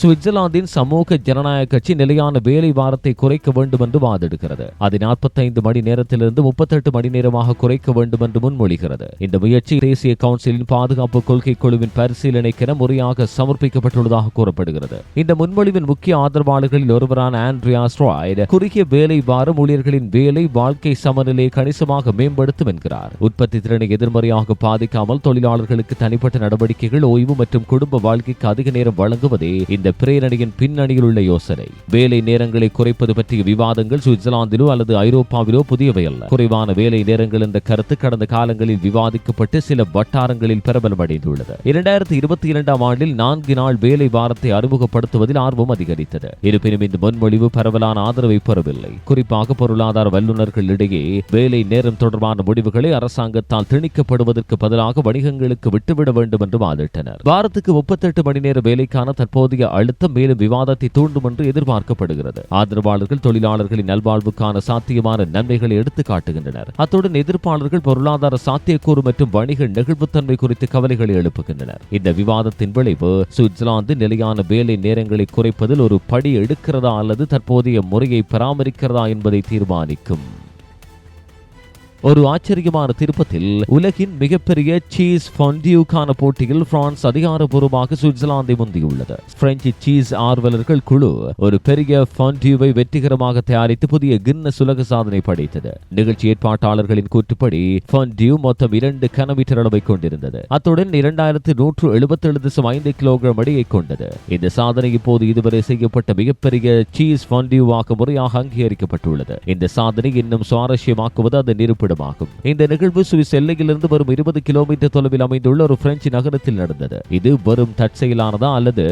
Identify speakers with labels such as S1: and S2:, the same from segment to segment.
S1: சுவிட்சர்லாந்தின் சமூக ஜனநாயக கட்சி நிலையான வேலை வாரத்தை குறைக்க வேண்டும் என்று வாதிடுகிறது அது நாற்பத்தைந்து மணி நேரத்திலிருந்து முப்பத்தெட்டு மணி நேரமாக குறைக்க வேண்டும் என்று முன்மொழிகிறது இந்த முயற்சி தேசிய கவுன்சிலின் பாதுகாப்பு கொள்கை குழுவின் பரிசீலனைக்கென முறையாக சமர்ப்பிக்கப்பட்டுள்ளதாக கூறப்படுகிறது இந்த முன்மொழிவின் முக்கிய ஆதரவாளர்களில் ஒருவரான ஆண்ட்ரியா ஸ்ட்ராய்டு குறுகிய வேலை வாரம் ஊழியர்களின் வேலை வாழ்க்கை சமநிலையை கணிசமாக மேம்படுத்தும் என்கிறார் உற்பத்தி திறனை எதிர்மறையாக பாதிக்காமல் தொழிலாளர்களுக்கு தனிப்பட்ட நடவடிக்கைகள் ஓய்வு மற்றும் குடும்ப வாழ்க்கைக்கு அதிக நேரம் வழங்குவதே இந்த இந்த பிரேரணையின் பின்னணியில் உள்ள யோசனை வேலை நேரங்களை குறைப்பது பற்றிய விவாதங்கள் சுவிட்சர்லாந்திலோ அல்லது ஐரோப்பாவிலோ புதியவை அல்ல குறைவான வேலை நேரங்கள் என்ற கருத்து கடந்த காலங்களில் விவாதிக்கப்பட்டு சில வட்டாரங்களில் பிரபலமடைந்துள்ளது இரண்டாயிரத்தி இருபத்தி இரண்டாம் ஆண்டில் நான்கு நாள் வேலை வாரத்தை அறிமுகப்படுத்துவதில் ஆர்வம் அதிகரித்தது இருப்பினும் இந்த முன்மொழிவு பரவலான ஆதரவை பெறவில்லை குறிப்பாக பொருளாதார வல்லுநர்களிடையே வேலை நேரம் தொடர்பான முடிவுகளை அரசாங்கத்தால் திணிக்கப்படுவதற்கு பதிலாக வணிகங்களுக்கு விட்டுவிட வேண்டும் என்று வாதிட்டனர் பாரத்துக்கு முப்பத்தெட்டு மணி நேர வேலைக்கான தற்போதைய அழுத்தம் மேலும் விவாதத்தை தூண்டும் என்று எதிர்பார்க்கப்படுகிறது ஆதரவாளர்கள் தொழிலாளர்களின் நல்வாழ்வுக்கான சாத்தியமான நன்மைகளை எடுத்து காட்டுகின்றனர் அத்துடன் எதிர்ப்பாளர்கள் பொருளாதார சாத்தியக்கூறு மற்றும் வணிக நெகிழ்வுத்தன்மை குறித்து கவலைகளை எழுப்புகின்றனர் இந்த விவாதத்தின் விளைவு சுவிட்சர்லாந்து நிலையான வேலை நேரங்களை குறைப்பதில் ஒரு படி எடுக்கிறதா அல்லது தற்போதைய முறையை பராமரிக்கிறதா என்பதை தீர்மானிக்கும் ஒரு ஆச்சரியமான திருப்பத்தில் உலகின் மிகப்பெரிய சீஸ் ஃபண்டியூக்கான போட்டியில் பிரான்ஸ் அதிகாரப்பூர்வமாக சுவிட்சர்லாந்தை முந்தியுள்ளது பிரெஞ்சு சீஸ் ஆர்வலர்கள் குழு ஒரு பெரிய ஃபண்டியூவை வெற்றிகரமாக தயாரித்து புதிய கின்ன சுலக சாதனை படைத்தது நிகழ்ச்சி ஏற்பாட்டாளர்களின் கூற்றுப்படி ஃபண்டியூ மொத்தம் இரண்டு கனமீட்டர் அளவை கொண்டிருந்தது அத்துடன் இரண்டாயிரத்து நூற்று எழுபத்தி ஏழு தசம் ஐந்து கிலோகிராம் அடியை கொண்டது இந்த சாதனை இப்போது இதுவரை செய்யப்பட்ட மிகப்பெரிய சீஸ் ஃபண்டியூவாக முறையாக அங்கீகரிக்கப்பட்டுள்ளது இந்த சாதனை இன்னும் சுவாரஸ்யமாக்குவது அதை நிரூபணம் இருப்பிடமாகும் இந்த நிகழ்வு சுவிஸ் எல்லையிலிருந்து வரும் இருபது கிலோமீட்டர் தொலைவில் அமைந்துள்ள ஒரு பிரெஞ்சு நகரத்தில் நடந்தது இது வரும் தற்செயலானதா அல்லது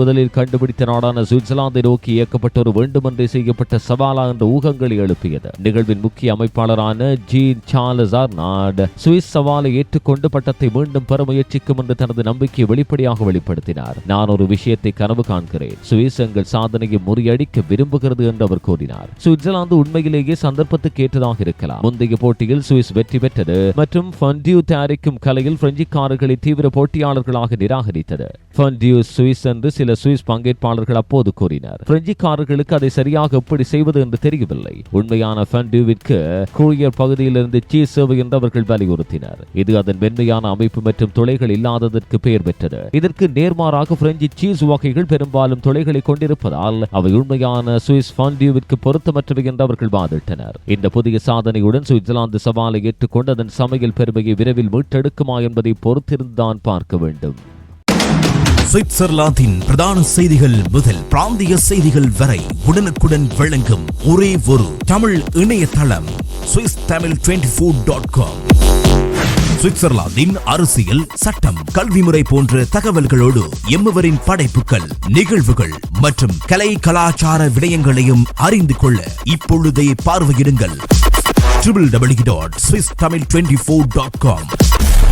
S1: முதலில் கண்டுபிடித்த நாடான சுவிட்சர்லாந்தை நோக்கி இயக்கப்பட்ட ஒரு வேண்டுமென்றே செய்யப்பட்ட சவாலா என்ற ஊகங்களை எழுப்பியது நிகழ்வின் முக்கிய அமைப்பாளரான ஜீன் சார்லஸ் ஆர்னாட் சுவிஸ் சவாலை ஏற்றுக்கொண்டு பட்டத்தை மீண்டும் பெற முயற்சிக்கும் என்று தனது நம்பிக்கையை வெளிப்படையாக வெளிப்படுத்தினார் நான் ஒரு விஷயத்தை கனவு காண்கிறேன் சுவிஸ் எங்கள் சாதனையை முறியடிக்க விரும்புகிறது என்று அவர் கூறினார் சுவிட்சர்லாந்து உண்மையிலேயே சந்தர்ப்பத்துக்கு ஏற்றதாக இருக்கலாம் முந்தைய போட்டியில் சுவிஸ் வெற்றி பெற்றது மற்றும் ஃபன்டியூ தயாரிக்கும் கலையில் பிரெஞ்சுக்காரர்களை தீவிர போட்டியாளர்களாக நிராகரித்தது ஃபன்டியூ சுவிஸ் என்று சில சுவிஸ் பங்கேற்பாளர்கள் அப்போது கூறினர் பிரெஞ்சுக்காரர்களுக்கு அதை சரியாக எப்படி செய்வது என்று தெரியவில்லை உண்மையான ஃபன்டியூவிற்கு கூரியர் பகுதியிலிருந்து சீஸ் சேவை என்று அவர்கள் வலியுறுத்தினர் இது அதன் மென்மையான அமைப்பு மற்றும் துளைகள் இல்லாததற்கு பெயர் பெற்றது இதற்கு நேர்மாறாக பிரெஞ்சு சீஸ் வகைகள் பெரும்பாலும் துளைகளை கொண்டிருப்பதால் அவை உண்மையான சுவிஸ் பாண்டியூவிற்கு பொருத்தமற்றவை என்று அவர்கள் வாதிட்டனர் இந்த புதிய சாதனையுடன் சுவிட்சர்லாந்து சவாலை ஏற்றுக்கொண்டு அதன் சமையல் பெருமையை விரைவில் மீட்டெடுக்குமா என்பதை பொறுத்திருந்துதான் பார்க்க வேண்டும்
S2: சுவிட்சர்லாந்தின் பிரதான செய்திகள் முதல் பிராந்திய செய்திகள் வரை உடனுக்குடன் வழங்கும் ஒரே ஒரு தமிழ் இணையதளம் Swiss Tamil twenty four dot com சுவிட்சர்லாந்தின் அரசியல் சட்டம் கல்வி முறை போன்ற தகவல்களோடு எம்முவரின் படைப்புகள் நிகழ்வுகள் மற்றும் கலை கலாச்சார விடயங்களையும் அறிந்து கொள்ள இப்பொழுதே பார்வையிடுங்கள் www.swisstamil24.com